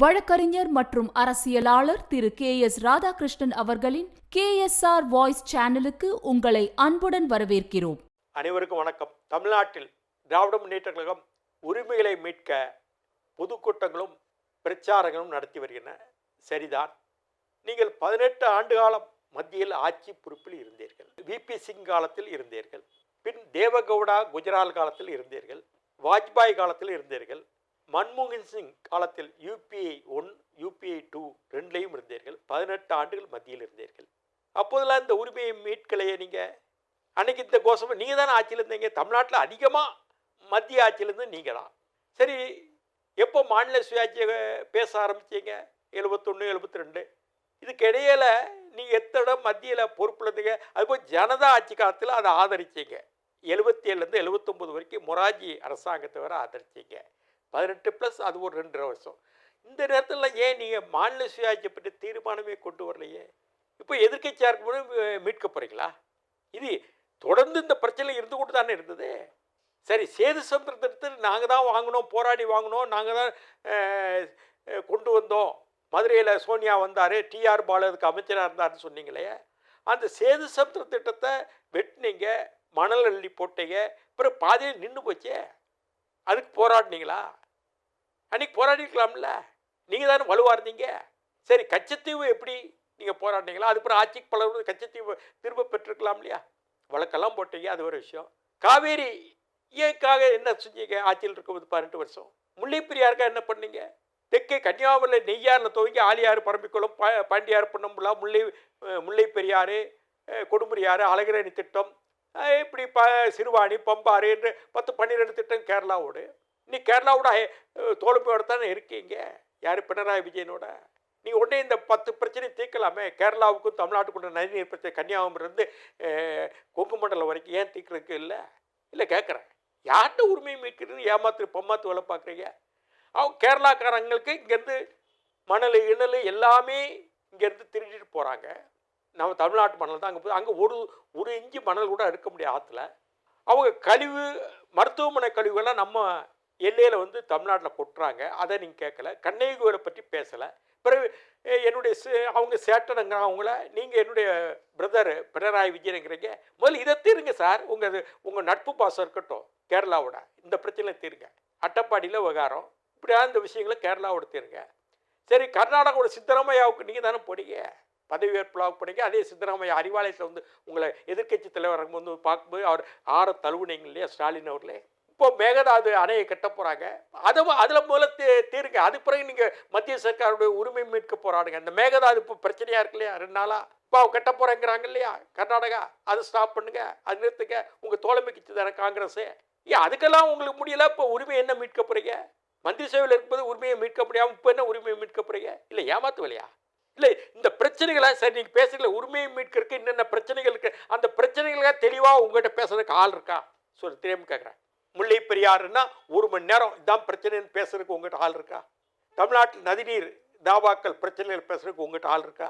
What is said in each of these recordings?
வழக்கறிஞர் மற்றும் அரசியலாளர் திரு கே எஸ் ராதாகிருஷ்ணன் அவர்களின் கே எஸ் ஆர் வாய்ஸ் சேனலுக்கு உங்களை அன்புடன் வரவேற்கிறோம். அனைவருக்கும் வணக்கம். தமிழ்நாட்டில் திராவிட முன்னேற்ற கழகம் உரிமைகளை மீட்க பொதுக்கூட்டங்களும் பிரச்சாரங்களும் நடத்தி வருகின்றன. சரிதான். நீங்கள் பதினெட்டு ஆண்டு காலம் மத்தியில் ஆட்சி பொறுப்பில் இருந்தீர்கள். விபி சிங் காலத்தில் இருந்தீர்கள். பின் தேவகவுடா குஜரால் காலத்தில் இருந்தீர்கள். வாஜ்பாய் காலத்தில் இருந்தீர்கள். மன்மோகன் சிங் காலத்தில் யூபிஐ ஒன் யூபிஐ டூ ரெண்டுலேயும் இருந்தீர்கள். பதினெட்டு ஆண்டுகள் மத்தியில் இருந்தீர்கள். அப்போதெல்லாம் இந்த உரிமையை மீட்கலையே நீங்கள் அன்னைக்கு இந்த கோஷம் நீங்கள் தானே ஆட்சியில் இருந்தீங்க. தமிழ்நாட்டில் அதிகமாக மத்திய ஆட்சியிலேருந்து நீங்கள்? தான் சரி எப்போ மாநில சுயாட்சியை பேச ஆரம்பிச்சீங்க? எழுபத்தொன்று எழுபத்தி ரெண்டு இதுக்கு இடையில நீங்கள் எத்தனை மத்தியில் பொறுப்பில் இருந்தீங்க அதுபோல் ஜனதா ஆட்சி காலத்தில் அதை ஆதரிச்சிங்க. எழுபத்தி ஏழுலேருந்து எழுபத்தொம்போது வரைக்கும் மொராஜி அரசாங்கத்தை வர ஆதரிச்சிங்க. பதினெட்டு ப்ளஸ் அது ஒரு ரெண்டரை வருஷம். இந்த நேரத்தில் ஏன் நீங்கள் மாநில சுயாட்சியை பற்றி தீர்மானமே கொண்டு வரலையே? இப்போ எதிர்க்கட்சியாக இருக்கும்போது மீட்க போகிறீங்களா இது தொடர்ந்து இந்த பிரச்சனை இருந்து கொண்டு தானே இருந்தது. சரி சேது சமுத்திரத்தில் நாங்கள் தான் வாங்கினோம் போராடி வாங்கினோம் நாங்கள் தான் கொண்டு வந்தோம். மதுரையில் சோனியா வந்தார் டிஆர் பாலதுக்கு அமைச்சராக இருந்தார்னு சொன்னீங்களே. அந்த சேது சமுத்திர திட்டத்தை வெட்டினீங்க மணல் அள்ளி போட்டீங்க பிறகு பாதியில் நின்று போச்சே? அதுக்கு போராடினீங்களா? அன்றைக்கி போராடிருக்கலாம்ல. நீங்கள் தானே வலுவாக இருந்தீங்க. சரி கச்சத்தீவு எப்படி நீங்கள் போராடினீங்களா? அதுக்கப்புறம் ஆட்சிக்கு பல கச்சத்தீவு திரும்ப பெற்றிருக்கலாம் இல்லையா? வழக்கெல்லாம் போட்டீங்க அது ஒரு விஷயம். காவேரி ஏக்காக என்ன செஞ்சீங்க? ஆட்சியில் இருக்கும்போது பதினெட்டு வருஷம். முல்லைப்பெரியாருக்கா என்ன பண்ணீங்க? தெற்கே கன்னியாகுமரியில் நெய்யாரில் துவங்கி ஆலியாறு பரம்பிக்குளம் ப பாண்டியார் பொன்னம்புலா முல்லை முல்லை பெரியாறு அஹ், அழகிரணி திட்டம் இப்படி ப சிறுவாணி பம்பாறு என்று பத்து பன்னிரெண்டு திட்டம் கேரளாவோடு. நீ கேரளாவோட அஹ், தானே இருக்கீங்க? யார் பினராயி விஜயனோட? நீ உடனே இந்த பத்து பிரச்சனை தீர்க்கலாமே? கேரளாவுக்கும் தமிழ்நாட்டுக்குள்ள நதிநீர் பிரச்சனை கன்னியாகுமரிலேருந்து கொங்கு மண்டலம் வரைக்கும் ஏன் தீர்க்கறதுக்கு இல்லை? இல்லை கேட்குறேன் யார்கிட்ட உரிமையை மீட்கிறதுன்னு ஏமாத்து பொம்மாத்து வேலை பார்க்குறீங்க? அவங்க கேரளாக்காரங்களுக்கு இங்கேருந்து மணல் இணல் எல்லாமே இங்கேருந்து திருடிட்டு போகிறாங்க நம்ம தமிழ்நாட்டு மணல் தான். அங்கே போய் அங்கே ஒரு ஒரு இஞ்சி மணல் கூட எடுக்க முடியாது ஆற்றுல அவங்க கழிவு மருத்துவமனை கழிவுகள்லாம் நம்ம எல்லையில் வந்து தமிழ்நாட்டில் கொட்டுறாங்க. அதை நீங்கள் கேட்கல. கண்ணகி பற்றி பேசலை. பிறகு என்னுடைய சே- அவங்க சேட்டனுங்க அவங்கள நீங்கள் என்னுடைய பிரதர் பினராயி விஜயனுங்கிறீங்க. முதல்ல இதை தீருங்க சார். உங்கள் உங்கள் நட்பு பாசம் இருக்கட்டும். கேரளாவோட. இந்த பிரச்சனை தீருங்க. அட்டப்பாடியில் விவகாரம். இப்படியா இந்த விஷயங்களை கேரளாவோட தீருங்க. சரி கர்நாடகாவோட சித்தராமையாவுக்கு நீங்கள் தானே போனீங்க. பதவி ஏற்புலாவுக்கு போனீங்க. அதே சித்தராமையா அறிவாலயத்தில் வந்து உங்களை எதிர்க்கட்சி தலைவர் வந்து பார்க்கும்போது அவர் ஆற தழுவுனீங்க இல்லையா ஸ்டாலின் அவர்களே? இப்போ மேகதாது அணையை கட்ட போகிறாங்க அதை அதில் முதல்ல தீ தீருங்க அது பிறகு நீங்கள் மத்திய சர்க்காருடைய உரிமை மீட்க போராடுங்க அந்த மேகதாது இப்போ பிரச்சனையாக இருக்கு இல்லையா? ரெண்டு நாளாக இப்போ அவங்க கட்ட போகிறேங்கிறாங்க இல்லையா? கர்நாடகா அதை ஸ்டாப் பண்ணுங்க. அது நிறுத்துங்க. உங்கள் தோழமை கட்சி காங்கிரஸு. ஏன் அதுக்கெல்லாம் உங்களுக்கு முடியல? இப்போ உரிமை என்ன மீட்க போகிறீங்க மந்திரி சேவையில் இருக்கும்போது உரிமையை மீட்க முடியாமல் இப்போ என்ன உரிமையை மீட்க போகிறீங்க இல்லை ஏமாத்துவலையா? இல்லை இந்த பிரச்சனைகளை சரி நீங்கள் பேசுகிறீங்கள உரிமையை மீட்கிறதுக்கு என்னென்ன பிரச்சனைகள் இருக்குது அந்த பிரச்சனைகளுக்காக தெளிவாக உங்கள்கிட்ட பேசுறதுக்கு ஆள் இருக்கா? சொல்லி திரும்ப கேட்குறேன் முல்லை பெரியாறுன்னா ஒரு மணி நேரம் இதான் பிரச்சனைன்னு பேசுறதுக்கு உங்கள்கிட்ட ஆள் இருக்கா? தமிழ்நாட்டில் நதிநீர் தாவாக்கள் பிரச்சனைகள் பேசுறதுக்கு உங்கள்கிட்ட ஆள் இருக்கா?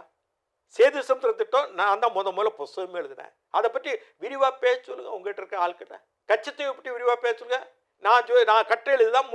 சேது சமுத்திர திட்டம் நான் தான் முத முதல்ல புஸ்தகமே எழுதினேன். அதை பற்றி விரிவாக பேச சொல்லுங்கள் உங்கள்கிட்ட இருக்க ஆள்கிட்ட. கச்சத்தீவை பற்றி விரிவாக பேச சொல்லுங்கள் நான் சொ நான் கட்டுரை தான்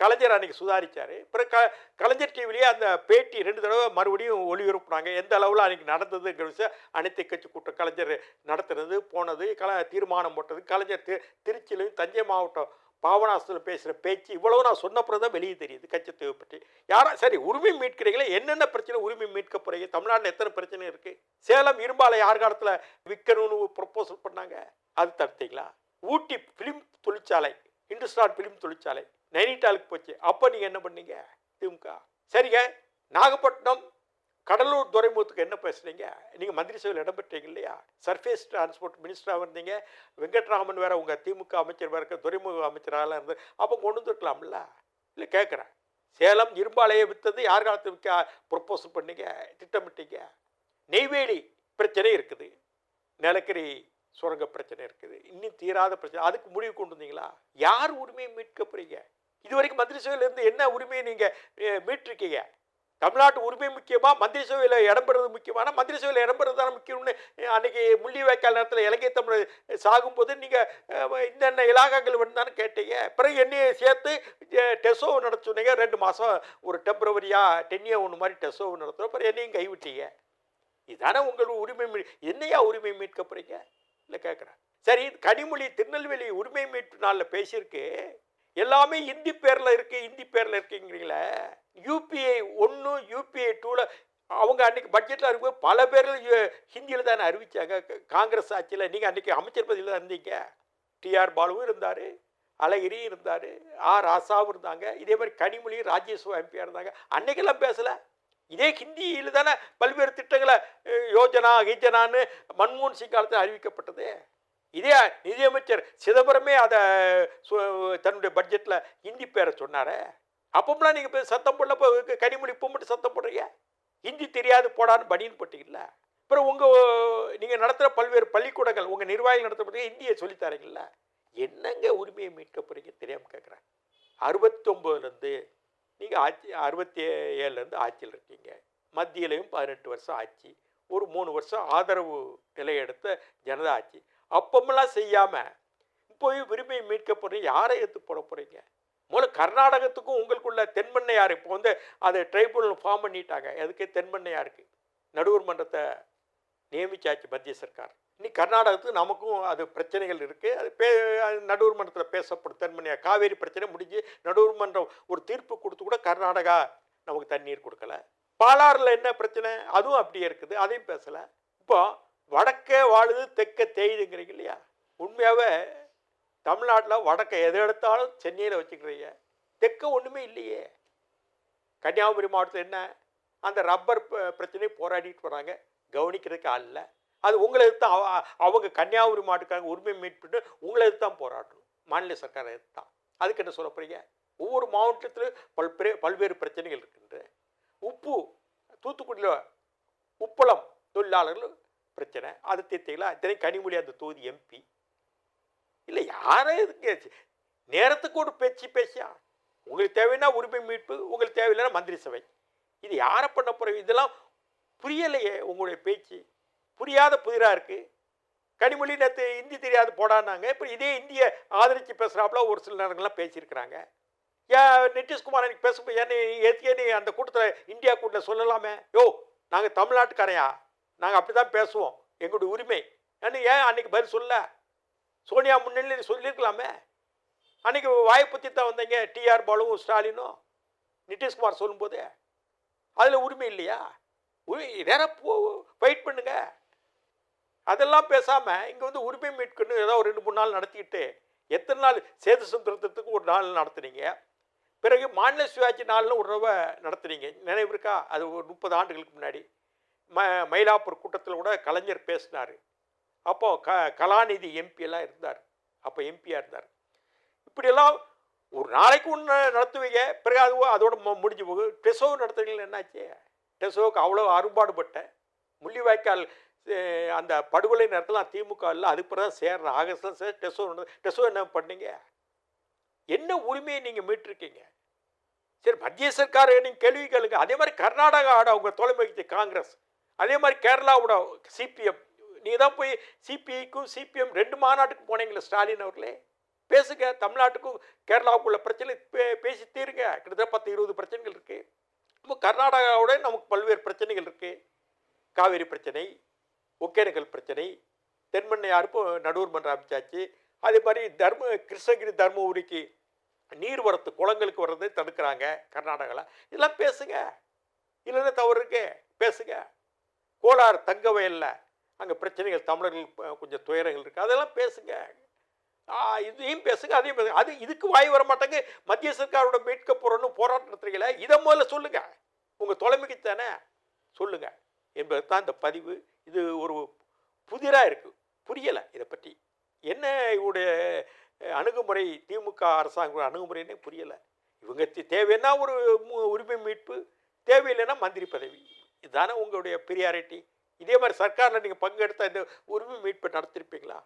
கலைஞர் அன்றைக்கி சுதாரிச்சார். பிறகு க கலைஞர் டிவிலேயே அந்த பேட்டி ரெண்டு தடவை மறுபடியும் ஒளிபரப்புனாங்க. எந்த அளவில் அன்றைக்கி நடந்ததுங்கிற விஷயம் அனைத்து கட்சி கூட்டம் கலைஞர் நடத்துனது போனது கல தீர்மானம் போட்டது கலைஞர் தி திருச்சியிலையும் தஞ்சை மாவட்டம் பாவனாசத்தில் பேசுகிற பேச்சு இவ்வளவு நான் சொன்னப்புறம் தான் வெளியே தெரியுது கச்சத்தீவை பற்றி. யாரும் சரி உரிமை மீட்கிறீங்களே என்னென்ன பிரச்சனை உரிமை மீட்க போகிறீங்க தமிழ்நாட்டில் எத்தனை பிரச்சனை இருக்குது சேலம் இரும்பாலை யார் காலத்தில் விற்கணும்னு ப்ரப்போசல் பண்ணாங்க? அது தடுத்தீங்களா? ஊட்டி ஃபிலிம் தொழிற்சாலை. இந்துஸ்தான் ஃபிலிம் தொழிற்சாலை நைனிட்டாலுக்கு போச்சு. அப்போ நீங்கள் என்ன பண்ணீங்க? திமுக. சரிங்க. நாகப்பட்டினம் கடலூர் துறைமுகத்துக்கு என்ன பேசுகிறீங்க நீங்கள் மந்திரி சபையில் இடம் பெற்றீங்க இல்லையா? சர்ஃபேஸ் டிரான்ஸ்போர்ட் மினிஸ்டராக இருந்தீங்க. வெங்கட்ராமன் வேற உங்கள் திமுக அமைச்சர் வேற இருக்க துறைமுக அமைச்சராக இருந்து. அப்போ கொண்டு வந்துருக்கலாம்ல இல்லை கேட்குறேன் சேலம் இரும்பாலையை விற்றது யார் காலத்து விற்க ப்ரொப்போசல் பண்ணீங்க? திட்டமிட்டீங்க. நெய்வேலி பிரச்சனை இருக்குது. நிலக்கரி சுரங்க பிரச்சனை இருக்குது. இன்னும் தீராத பிரச்சனை. அதுக்கு முடிவு கொண்டு வந்தீங்களா யார் உரிமையை மீட்க போறீங்க இது வரைக்கும் மந்திரி சபையிலேருந்து என்ன உரிமையை நீங்கள் மீட்டிருக்கீங்க? தமிழ்நாட்டு உரிமை முக்கியமாக மந்திரி சபையில் இடம்பெறது முக்கியமான? மந்திரி சபையில் இடம்பெறது தானே முக்கியம்னு அன்னைக்கு முள்ளிவாய்க்கால் நேரத்தில் இலங்கை தமிழ் சாகும்போது நீங்கள் இந்தென்ன இலாகாக்கள் வேணும்னு கேட்டீங்க. பிறகு என்னையை சேர்த்து டெசோ நடத்த சொன்னீங்க. ரெண்டு மாதம் ஒரு டெம்பரவரியாக டென்னியோ ஒன்று மாதிரி டெசோ நடத்துகிறோம் அப்புறம் என்னையும் கைவிட்டீங்க. இதானே உங்கள் உரிமை என்னையா உரிமை மீட்க போகிறீங்க இல்லை கேட்குறேன். சரி கனிமொழி திருநெல்வேலி உரிமை மீட்பு நாளில் பேசியிருக்கு. எல்லாமே இந்தி பேரில் இருக்குது இந்தி பேரில் இருக்குங்கிறீங்களே. யூபிஐ ஒன்று யூபிஐ டூவில் அவங்க அன்னைக்கு பட்ஜெட்டில் இருக்கும்போது பல பேர்கள் ஹிந்தியில் தானே அறிவித்தாங்க காங்கிரஸ் ஆட்சியில் நீங்கள் அன்றைக்கி அமைச்சர் பதவியில் தான் இருந்தீங்க. டிஆர் பாலுவும் இருந்தார் அழகிரி இருந்தார் ஆர் ராசாவும் இருந்தாங்க. இதே மாதிரி கனிமொழி ராஜ்யசபா எம்பியாக இருந்தாங்க. அன்னைக்கெல்லாம் பேசலை. இதே ஹிந்தியில் தானே பல்வேறு திட்டங்களை யோஜனா கீஜனான்னு மன்மோகன் சிங் காலத்தில் அறிவிக்கப்பட்டது. இதே நிதியமைச்சர் சிதம்பரமே அதை தன்னுடைய பட்ஜெட்டில் ஹிந்தி பேரை சொன்னாரே. அப்போம்லாம் நீங்கள் போய் சத்தம் போடல இப்போ கனிமொழி இப்போ மட்டும் சத்தம் போடுறீங்க? ஹிந்தி தெரியாது போடான்னு பனின்னு போட்டீங்கல்ல? அப்புறம் உங்கள் நீங்கள் நடத்துகிற பல்வேறு பள்ளிக்கூடங்கள் உங்கள் நிர்வாகிகள் நடத்தப்பட்டீங்க ஹிந்தியை சொல்லித்தரீங்கள என்னங்க உரிமையை மீட்க போகிறீங்க தெரியாமல் கேட்குறேன் அறுபத்தொம்போதுலேருந்து நீங்கள் ஆட்சி அறுபத்தி ஏழுலேருந்து ஆட்சியில் இருக்கீங்க. மத்தியிலையும் பதினெட்டு வருஷம் ஆட்சி. ஒரு மூணு வருஷம் ஆதரவு நிலை எடுத்த ஜனதா ஆட்சி. அப்பமெல்லாம் செய்யாமல் போய் உரிமையை மீட்க போகிறீங்க யாரை எடுத்து போட போகிறீங்க முதல்ல கர்நாடகத்துக்கும் உங்களுக்குள்ள தென்மண்ணையார் இப்போ வந்து அதை ட்ரைபுனல் ஃபார்ம் பண்ணிட்டாங்க. அதுக்கு தென்மண்ணையாருக்கு நடுவர் மன்றத்தை நியமிச்சாச்சு மத்திய சர்க்கார். இன்னைக்கு கர்நாடகத்துக்கு நமக்கும் அது பிரச்சனைகள் இருக்குது அது பே அது நடுவர் மன்றத்தில் பேசப்படும். தென்மண்ணையார் காவேரி பிரச்சனை முடிஞ்சு நடுவர் மன்றம் ஒரு தீர்ப்பு கொடுத்து கூட கர்நாடகா நமக்கு தண்ணீர் கொடுக்கல. பாலாறில் என்ன பிரச்சனை? அதுவும் அப்படியே இருக்குது. அதையும் பேசலை. இப்போ வடக்கே வாழுது தெற்க தேயுதுங்கிறீங்க இல்லையா? உண்மையாகவே தமிழ்நாட்டில் வடக்கை எதை எடுத்தாலும் சென்னையில் வச்சுக்கிறீங்க. தெற்க ஒன்றுமே இல்லையே. கன்னியாகுமரி மாவட்டத்தில் என்ன? அந்த ரப்பர் ப- பிரச்சனையை போராடிட்டு வராங்க கவனிக்கிறதுக்கு ஆள் இல்லை. அது உங்களை தான் அவ- அவங்க கன்னியாகுமரி மாவட்டக்காரங்க உரிமை மீட்பிட்டு உங்களை எதிர்த்து தான் போராடணும் மாநில சர்க்காரை தான். அதுக்கு என்ன சொல்ல போகிறீங்க ஒவ்வொரு மாவட்டத்திலும் பல்பெரு பல்வேறு பிரச்சனைகள் இருக்கின்ற உப்பு தூத்துக்குடியில் உப்பளம் தொழிலாளர்கள் பிரச்சனை. அது தீர்த்தீங்களா? இத்தனை கனிமொழி அந்த தொகுதி எம்பி இல்லை யாரே இதுக்கு நேரத்துக்கு ஒரு பேச்சு பேசியா? உங்களுக்கு தேவைன்னா உரிமை மீட்பு உங்களுக்கு தேவையில்லைன்னா மந்திரி சபை. இது யாரை பண்ண போகிறீங்க இதெல்லாம் புரியலையே உங்களுடைய பேச்சு. புரியாத புதிராக இருக்குது கனிமொழி நேற்று ஹிந்தி தெரியாது போடான்னாங்க. இப்போ இதே இந்தியை ஆதரித்து பேசுகிறாப்புல ஒரு சில நேரங்கள்லாம் பேசியிருக்கிறாங்க. ஏன் நிதிஷ்குமார் எனக்கு பேசும்போது ஏன்னு ஏற்கே நீ அந்த கூட்டத்தில் இந்தியா கூட்டில் சொல்லலாமே. யோ நாங்கள் தமிழ்நாட்டுக்காரையா? நாங்கள் அப்படி தான் பேசுவோம். எங்களுடைய உரிமை. ஏன்னு ஏன் அன்னைக்கு பதில் சொல்ல? சோனியா முன்னிலையில் சொல்லியிருக்கலாமே. அன்றைக்கி வாய்ப்புத்தி தான் வந்தீங்க டிஆர் பாலுவும் ஸ்டாலினும். நிதிஷ்குமார் சொல்லும்போது. அதில் உரிமை இல்லையா? உரி நேரம் வெயிட் பண்ணுங்கள் அதெல்லாம் பேசாமல் இங்கே வந்து உரிமை மீட்கணும் ஏதோ ஒரு ரெண்டு மூணு நாள் நடத்திக்கிட்டு எத்தனை நாள் சேது சுந்தரத்துக்கு ஒரு நாள் நடத்துனீங்க? பிறகு மாநில சுயாட்சி நாள்னு ஒரு தடவை நடத்துனீங்க. நினைவு இருக்கா? அது ஒரு முப்பது ஆண்டுகளுக்கு முன்னாடி. ம மயிலாப்பூர் கூட்டத்தில் கூட கலைஞர் பேசினார். அப்போ க கலாநிதி எம்பி எல்லாம் இருந்தார். அப்போ எம்பியாக இருந்தார். இப்படியெல்லாம் ஒரு நாளைக்கு ஒன்று நடத்துவீங்க. பிறகு அது அதோட முடிஞ்சு போகும் டெசோ நடத்துறீங்களா என்னாச்சு? டெசோவுக்கு அவ்வளோ அரும்பாடுபட்டேன் முள்ளிவாய்க்கால் அந்த படுகொலை நேரத்தில் திமுக இல்லை அதுக்கு பிறகு தான் சேர்றேன். ஆகஸ்ட்லாம் சார் டெசோ நடந்து- டெசோ என்ன பண்ணீங்க? என்ன உரிமையை நீங்கள் மீட்டிருக்கீங்க? சரி மத்திய சர்க்கார் நீங்கள் கேள்வி கேளுங்க. அதே மாதிரி கர்நாடகாவோட அவங்க தொலைமைக்கு காங்கிரஸ். அதே மாதிரி கேரளாவோட சிபிஎம். நீங்கள் தான் போய் சிபிஐக்கும் சிபிஎம் ரெண்டு மாநாட்டுக்கு போனீங்களே ஸ்டாலின் அவர்களே. பேசுங்க தமிழ்நாட்டுக்கும் கேரளாவுக்குள்ள பிரச்சனை பே பேசி தீருங்க. கிட்டத்தட்ட பத்து இருபது பிரச்சனைகள் இருக்குது நம்ம கர்நாடகாவோட நமக்கு பல்வேறு பிரச்சனைகள் இருக்குது காவேரி பிரச்சனை ஒகேனக்கல் பிரச்சனை தென்மண்ணை இப்போ நடுவர் மன்றம் அமைச்சாச்சு அதே மாதிரி தர்ம கிருஷ்ணகிரி தர்மபுரிக்கு நீர்வரத்து குளங்களுக்கு வர்றதை தடுக்கிறாங்க கர்நாடகாவில் இதெல்லாம் பேசுங்க. இல்லைன்னா தவறு இருக்கு. பேசுங்க. கோலார் தங்க வயலில் அங்கே பிரச்சனைகள் தமிழர்கள் கொஞ்சம் துயரங்கள் இருக்குது அதெல்லாம் பேசுங்க. இதையும் பேசுங்க அதையும் பேசுங்க. அது இதுக்கு வாய் வர மாட்டாங்க மத்திய சர்க்காரோட மீட்க போகிறோன்னு போராட்டம் நடத்துறீங்களே இதை முதல்ல சொல்லுங்கள் உங்கள் தொலைமைக்கு தானே சொல்லுங்கள் என்பது தான் இந்த பதிவு. இது ஒரு புதிராக இருக்குது புரியலை இதை பற்றி. என்ன இவருடைய அணுகுமுறை? திமுக அரசாங்க அணுகுமுறைன்னே புரியலை. இவங்க தேவைன்னா ஒரு மு- உரிமை மீட்பு தேவையில்லைன்னா மந்திரி பதவி. இதுதானே உங்களுடைய பிரியாரிட்டி இதே மாதிரி சர்க்காரில் நீங்கள் பங்கெடுத்த இந்த உரிமை மீட்பு நடத்திருப்பீங்களா?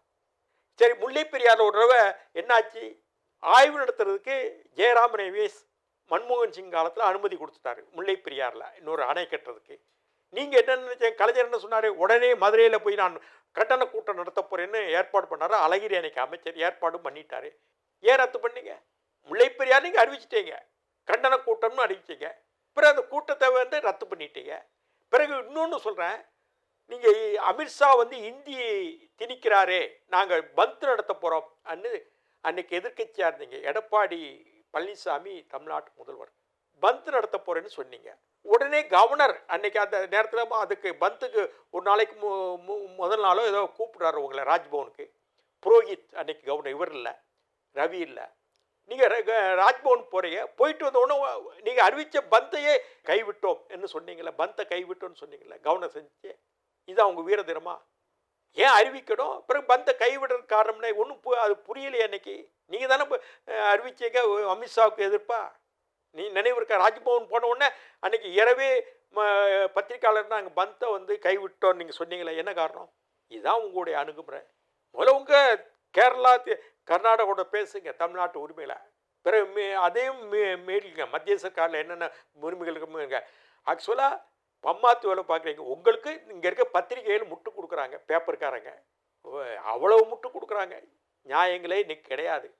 சரி முல்லை பெரியார் ஒரு தடவை என்னாச்சு? ஆய்வு நடத்துறதுக்கு ஜெயராமன் ஐவிஎஸ் மன்மோகன் சிங் காலத்தில் அனுமதி கொடுத்துட்டாரு முல்லை பெரியாரில். இன்னொரு அணை கட்டுறதுக்கு. நீங்கள் என்ன நினைச்சேன் கலைஞர் என்ன சொன்னார்? உடனே மதுரையில் போய் நான் கட்டண கூட்டம் நடத்த போகிறேன்னு ஏற்பாடு பண்ணாரு. அழகிரி அன்னைக்கு அமைச்சர் ஏற்பாடும் பண்ணிட்டார். ஏன் ரத்து பண்ணீங்க? முல்லைப்பெரியார் நீங்கள் அறிவிச்சிட்டீங்க. கண்டன கூட்டம்னு அறிவிச்சீங்க. பிறகு அந்த கூட்டத்தை வந்து ரத்து பண்ணிட்டீங்க. பிறகு இன்னொன்று சொல்கிறேன் நீங்கள் அமித்ஷா வந்து இந்தி திணிக்கிறாரே. நாங்கள் பந்த் நடத்த போகிறோம் அன்னு அன்னைக்கு எதிர்க்கட்சியாக இருந்தீங்க. எடப்பாடி பழனிசாமி தமிழ்நாட்டு முதல்வர். பந்த் நடத்த போகிறேன்னு சொன்னீங்க. உடனே கவர்னர் அன்னைக்கு அந்த நேரத்தில் அதுக்கு பந்துக்கு ஒரு நாளைக்கு மு மு- முதல் நாளோ ஏதோ கூப்பிடுறாரு உங்களை ராஜ்பவனுக்கு. புரோஹித் அன்னைக்கு கவர்னர் இவர் இல்லை ரவி இல்லை. நீங்கள் ராஜ்பவன் போகிறீங்க போயிட்டு வந்த நீங்கள் அறிவித்த பந்தையே கைவிட்டோம் என்று சொன்னீங்களே பந்தை கைவிட்டோம்னு சொன்னீங்களே கவர்னர் செஞ்சு இது அவங்க வீரதினமா ஏன் அறிவிக்கணும்? பிறகு பந்தை கைவிடுற காரணம்னா ஒன்றும் அது புரியலையே அன்னைக்கு. நீங்கள் தானே அறிவிச்சீங்க அமித்ஷாவுக்கு எதிர்ப்பா? நீ நினைவு இருக்க? ராஜ்பவன் போன உடனே அன்னைக்கு இரவே ம- பத்திரிக்கையாளர் நாங்கள் பந்தை வந்து கைவிட்டோம் நீங்கள் சொன்னீங்களே என்ன காரணம்? இதுதான் உங்களுடைய அணுகுமுறை. முதல்ல உங்கள் கேரளா தி- கர்நாடகாவோட பேசுங்க தமிழ்நாட்டு உரிமையில். பிறகு மீ அதையும் மீ மீறிங்க மத்திய சர்க்காரில் என்னென்ன உரிமைகளுக்கு ஆக்சுவலாக பம்மாத்து வேலை பார்க்குறீங்க. உங்களுக்கு இங்கே இருக்க பத்திரிகைகள் முட்டு கொடுக்குறாங்க பேப்பருக்காரங்க அவ்வளவு முட்டு கொடுக்குறாங்க. நியாயங்களே இன்னைக்கு கிடையாது.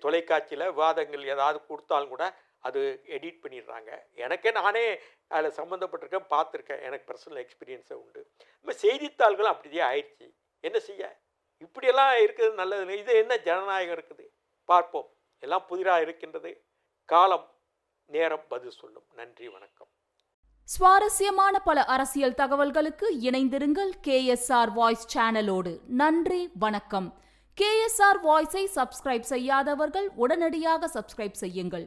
தொலைக்காட்சியில் விவாதங்கள் ஏதாவது கொடுத்தாலும் கூட அது எடிட் பண்ணிடுறாங்க. எனக்கே நானே அதில் சம்மந்தப்பட்டிருக்கேன் பார்த்துருக்கேன். எனக்கு பர்சனல் எக்ஸ்பீரியன்ஸே உண்டு. நம்ம செய்தித்தாள்களும் அப்படியே ஆயிடுச்சு. என்ன செய்ய? இப்படியெல்லாம் இருக்கிறது நல்லது இது என்ன ஜனநாயகம் இருக்குது? பார்ப்போம். எல்லாம் புதிராக இருக்கின்றது. காலம் நேரம் பதில் சொல்லும். நன்றி வணக்கம். சுவாரஸ்யமான பல அரசியல் தகவல்களுக்கு இணைந்திருங்கள் கேஎஸ்ஆர் வாய்ஸ் சேனலோடு. நன்றி வணக்கம். கேஎஸ்ஆர் வாய்ஸை சப்ஸ்கிரைப் செய்யாதவர்கள் உடனடியாக சப்ஸ்கிரைப் செய்யுங்கள்.